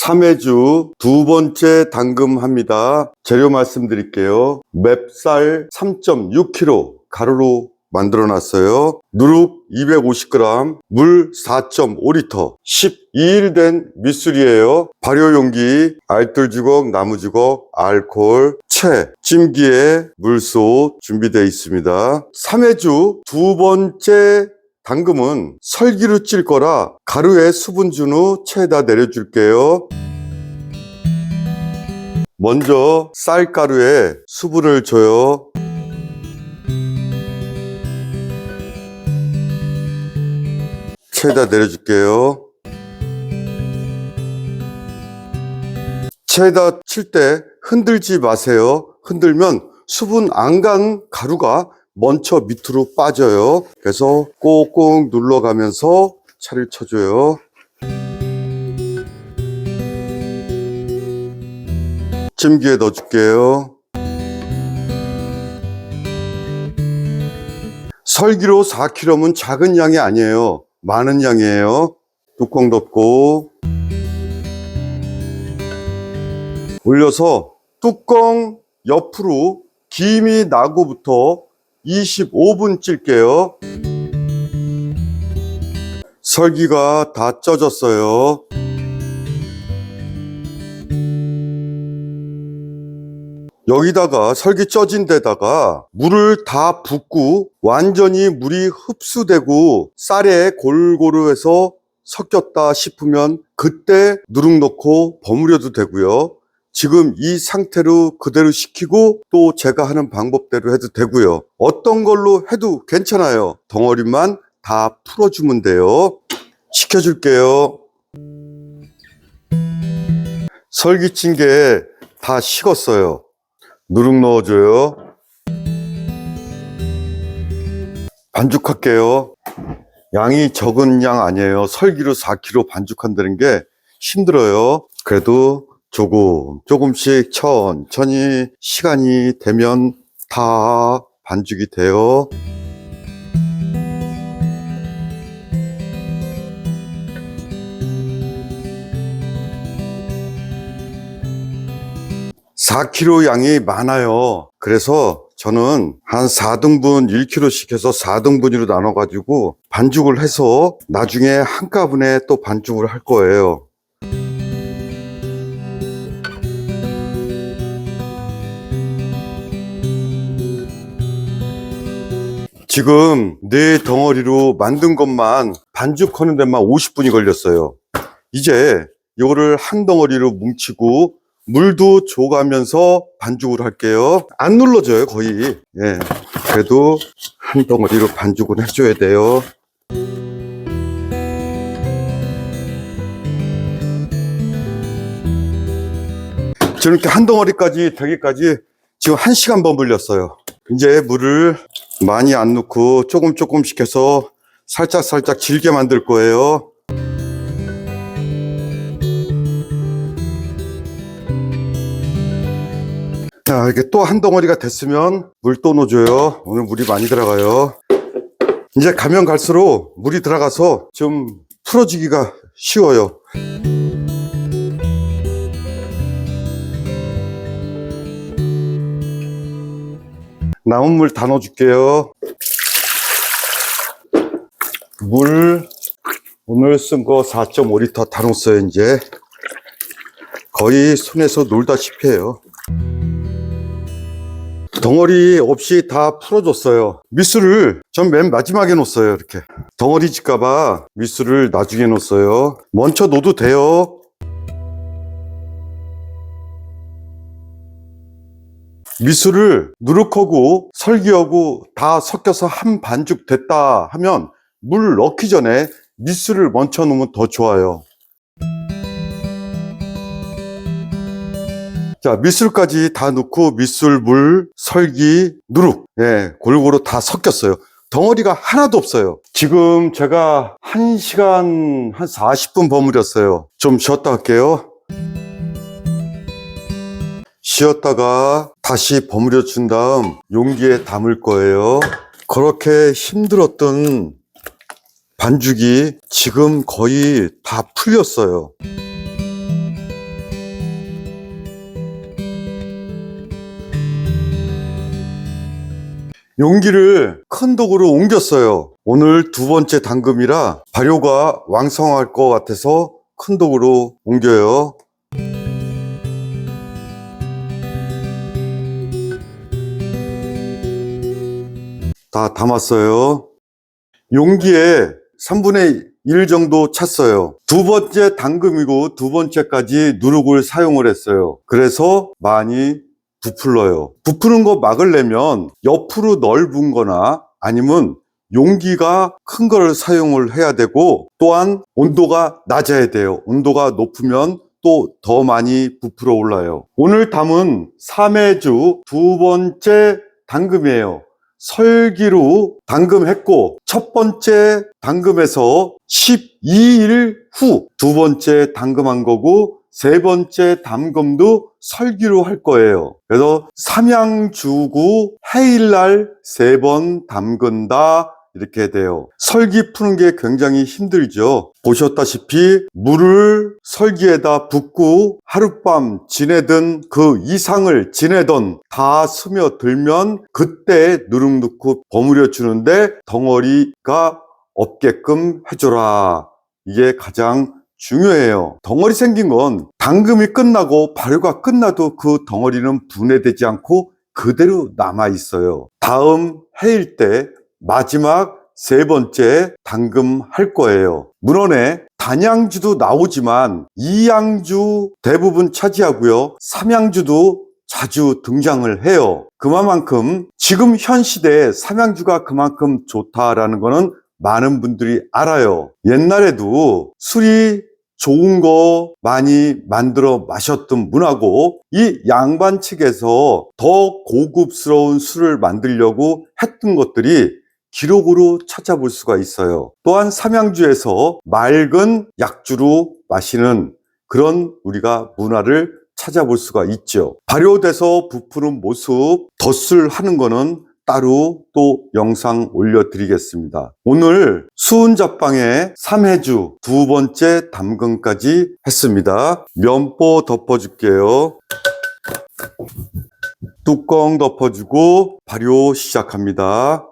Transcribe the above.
삼해주 두 번째 담금합니다. 재료 말씀드릴게요. 맵쌀 3.6kg 가루로 만들어 놨어요. 누룩 250g, 물 4.5리터, 12일 된 밑술이에요. 발효 용기, 알뜰 주걱, 나무 주걱, 알콜, 채, 찜기에 물소 준비되어 있습니다. 삼해주 두 번째 당금은 설기로 찔 거라 가루에 수분 준 후 체에다 내려줄게요. 먼저 쌀가루에 수분을 줘요. 체에다 내려줄게요. 체에다 칠 때 흔들지 마세요. 흔들면 수분 안 간 가루가 먼저 밑으로 빠져요. 그래서 꼭꼭 눌러가면서 차를 쳐줘요. 찜기에 넣어줄게요. 설기로 4kg면 작은 양이 아니에요. 많은 양이에요. 뚜껑 덮고 올려서 뚜껑 옆으로 김이 나고부터 25분 찔게요. 설기가 다 쪄졌어요. 여기다가 설기 쪄진 데다가 물을 다 붓고 완전히 물이 흡수되고 쌀에 골고루 해서 섞였다 싶으면 그때 누룩 넣고 버무려도 되고요. 지금 이 상태로 그대로 식히고 또 제가 하는 방법대로 해도 되고요. 어떤 걸로 해도 괜찮아요. 덩어리만 다 풀어주면 돼요. 식혀줄게요. 설기친 게다 식었어요. 누룩 넣어줘요. 반죽할게요. 양이 적은 양 아니에요. 설기로 4kg 반죽한다는 게 힘들어요. 그래도 조금 조금씩 천천히 시간이 되면 다 반죽이 돼요. (4kg) 양이 많아요 그래서 저는 한 4등분 1kg씩 해서 4등분으로 나눠 가지고 반죽을 해서 나중에 한꺼번에 또 반죽을 할 거예요 지금 네 덩어리로 만든 것만 반죽하는 데만 50분이 걸렸어요. 이제 이거를 한 덩어리로 뭉치고 물도 줘가면서 반죽을 할게요. 안 눌러져요, 거의. 예. 그래도 한 덩어리로 반죽을 해줘야 돼요. 지금 이렇게 한 덩어리까지 되기까지 지금 한 시간 버물렸어요. 이제 물을 많이 안 넣고 조금 조금씩 해서 살짝 살짝 질게 만들 거예요. 자, 이렇게 또 한 덩어리가 됐으면 물 또 넣어줘요. 오늘 물이 많이 들어가요. 이제 가면 갈수록 물이 들어가서 좀 풀어지기가 쉬워요. 남은 물 다 넣어줄게요. 물 오늘 쓴 거 4.5리터 다 넣었어요 이제. 거의 손에서 놀다시피 해요. 덩어리 없이 다 풀어줬어요. 미술을 전맨 마지막에 놓았어요 이렇게. 덩어리 질까봐 미술을 나중에 놓았어요. 먼저 놓어도 돼요 미술을 누룩하고 설기하고 다 섞여서 한 반죽 됐다 하면 물 넣기 전에 미술을 먼저 넣으면 더 좋아요. 자, 미술까지 다 넣고 미술, 물, 설기, 누룩, 예, 골고루 다 섞였어요. 덩어리가 하나도 없어요. 지금 제가 1시간 한 40분 버무렸어요. 좀 쉬었다 할게요. 지었다가 다시 버무려 준 다음 용기에 담을 거예요. 그렇게 힘들었던 반죽이 지금 거의 다 풀렸어요. 용기를 큰 독으로 옮겼어요. 오늘 두 번째 당금이라 발효가 왕성할 것 같아서 큰 독으로 옮겨요. 다 담았어요. 용기에 3분의 1 정도 찼어요. 두 번째 담금이고 두 번째까지 누룩을 사용을 했어요. 그래서 많이 부풀러요. 부푸는 거 막으려면 옆으로 넓은 거나 아니면 용기가 큰 걸 사용을 해야 되고 또한 온도가 낮아야 돼요. 온도가 높으면 또 더 많이 부풀어 올라요. 오늘 담은 3회주 두 번째 담금이에요. 설기로 담금했고 첫 번째 담금에서 12일 후 두 번째 담금한 거고 세 번째 담금도 설기로 할 거예요. 그래서 삼양주구 해일날 세 번 담근다 이렇게 돼요. 설기 푸는 게 굉장히 힘들죠. 보셨다시피 물을 설기에다 붓고 하룻밤 지내든 그 이상을 지내던 다 스며들면 그때 누룩 넣고 버무려 주는데 덩어리가 없게끔 해줘라. 이게 가장 중요해요. 덩어리 생긴 건 당금이 끝나고 발효가 끝나도 그 덩어리는 분해되지 않고 그대로 남아 있어요. 다음 해일 때 마지막 세 번째 당금 할 거예요. 문헌에 단양주도 나오지만 이양주 대부분 차지하고요. 삼양주도 자주 등장을 해요. 그만큼 지금 현 시대에 삼양주가 그만큼 좋다라는 거는 많은 분들이 알아요. 옛날에도 술이 좋은 거 많이 만들어 마셨던 문화고 이 양반 측에서 더 고급스러운 술을 만들려고 했던 것들이 기록으로 찾아볼 수가 있어요. 또한 삼양주에서 맑은 약주로 마시는 그런 우리가 문화를 찾아볼 수가 있죠. 발효돼서 부푸는 모습 덧술 하는 거는 따로 또 영상 올려드리겠습니다. 오늘 수은자빵의 3회주 두 번째 담금까지 했습니다. 면보 덮어줄게요. 뚜껑 덮어주고 발효 시작합니다.